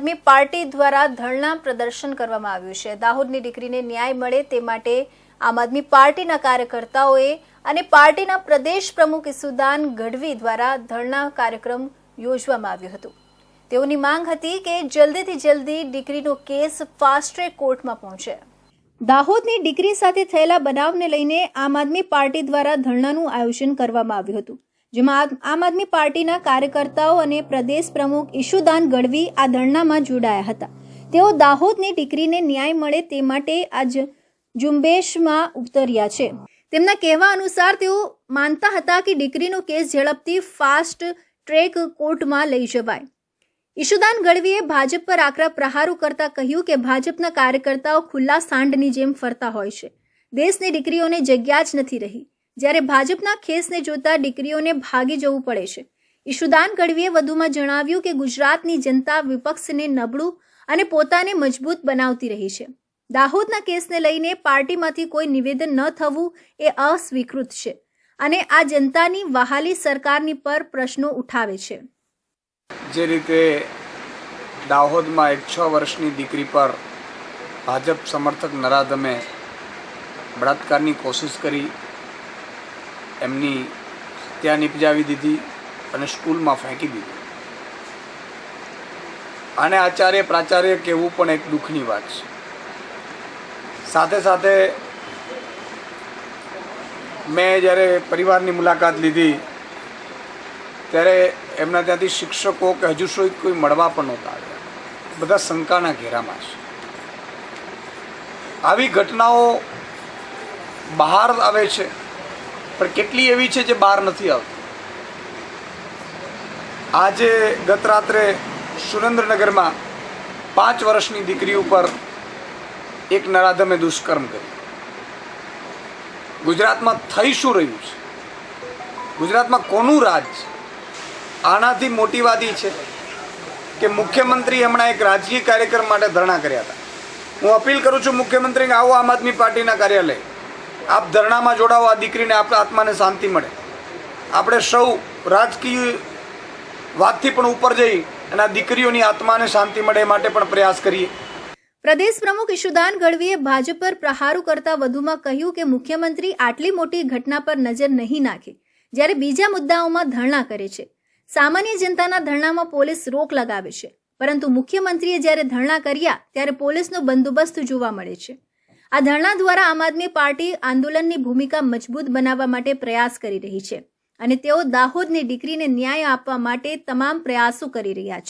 આદમી party દ્વારા ધરણા પ્રદર્શન કરવામાં આવ્યું છે. દાહોદની દીકરીને ન્યાય મળે તે માટે આમ આદમી પાર્ટીના કાર્યકર્તાઓએ અને પાર્ટીના પ્રદેશ પ્રમુખ ઈસુદાન ગઢવી દ્વારા ધરણા કાર્યક્રમ યોજવામાં આવ્યો હતો. તેઓની માંગ હતી કે જલ્દીથી જલ્દી દીકરીનો કેસ ફાસ્ટ ટ્રેક કોર્ટમાં પહોંચે. દાહોદની દીકરી સાથે થયેલા બનાવને લઈને આમ આદમી પાર્ટી દ્વારા ધરણાનું આયોજન કરવામાં આવ્યું હતું. જેમાં આમ આદમી પાર્ટીના કાર્યકર્તાઓ અને પ્રદેશ પ્રમુખ ઈશુદાન ગઢવી આ ધરણામાં જોડાયા હતા. તેઓ દાહોદની દીકરીને ન્યાય મળે તે માટે આજ ઝુંબેશમાં ઉતર્યા છે. તેમના કહેવા અનુસાર તેઓ માનતા હતા કે દીકરીનો કેસ ઝડપથી ફાસ્ટ ટ્રેક કોર્ટમાં લઈ જવાય. ઈશુદાન ગઢવીએ ભાજપ પર આકરા પ્રહારો કરતા કહ્યું કે ભાજપના કાર્યકર્તાઓ ખુલ્લા સાંડની જેમ ફરતા હોય છે. દેશની દીકરીઓને જગ્યા જ નથી રહી. જ્યારે ભાજપના ખેસને જોતા દીકરીઓને ભાગી જવું પડે છે. ઈશુદાન ગઢવીએ વધુમાં જણાવ્યું કે ગુજરાતની જનતા વિપક્ષને નબળું અને પોતાને મજબૂત બનાવતી રહી છે. દાહોદના કેસને લઈને પાર્ટીમાંથી કોઈ નિવેદન ન થવું એ અસ્વીકૃત છે અને આ જનતાની વહાલી સરકારની પર પ્રશ્નો ઉઠાવે છે. જે રીતે દાહોદમાં એક છ વર્ષની દીકરી પર ભાજપ સમર્થક નરાધમે બળાત્કારની કોશિશ કરી એમની ત્યાં નિપજાવી દીધી અને સ્કૂલમાં ફેંકી દીધી. આને આચાર્ય પ્રાચાર્ય કહેવું પણ એક દુઃખની વાત છે. સાથે સાથે મેં જ્યારે પરિવારની મુલાકાત લીધી, ત્યારે એમના ત્યાંથી શિક્ષકો કે હજુ સુધી કોઈ મળવા પણ નહોતા આવ્યા. બધા શંકાના ઘેરામાં છે. આવી ઘટનાઓ બહાર આવે છે. પણ કેટલી એવી છે જે બહાર નથી આવતી? આજે ગત રાત્રે સુરેન્દ્રનગરમાં પાંચ વર્ષની દીકરી ઉપર એક નરાધમે દુષ્કર્મ કર્યું. ગુજરાતમાં થઈ શું રહ્યું છે? ગુજરાતમાં કોનું રાજ છે? આનાથી મોટી વાદી છે કે મુખ્યમંત્રી હમણાં એક રાજકીય કાર્યક્રમ માટે ધરણા કર્યા હતા. હું અપીલ કરું છું મુખ્યમંત્રીને આવો આમ આદમી પાર્ટીના કાર્યાલય આપ ધરણામાં જોડાવો, આ દીકરીને આપણા આત્માને શાંતિ મળે. આપણે સૌ રાજકીય વાતથી પણ ઉપર જઈ અને આ દીકરીઓની આત્માને શાંતિ મળે એ માટે પણ પ્રયાસ કરીએ. પ્રદેશ પ્રમુખ ઈશુદાન ગઢવીએ ભાજપ પર પ્રહારો કરતા વધુમાં કહ્યું કે મુખ્યમંત્રી આટલી મોટી ઘટના પર નજર નહીં નાખે, જ્યારે બીજા મુદ્દાઓમાં ધરણા કરે છે. સામાન્ય જનતાના ધરણામાં પોલીસ રોક લગાવે છે, પરંતુ મુખ્યમંત્રીએ જ્યારે ધરણા કર્યા, ત્યારે પોલીસનો બંદોબસ્ત જોવા મળે છે. આ ધરણા દ્વારા આમ આદમી પાર્ટી આંદોલનની ભૂમિકા મજબૂત બનાવવા માટે પ્રયાસ કરી રહી છે અને તેઓ દાહોદની દીકરીને ન્યાય આપવા માટે તમામ પ્રયાસો કરી રહ્યા છે.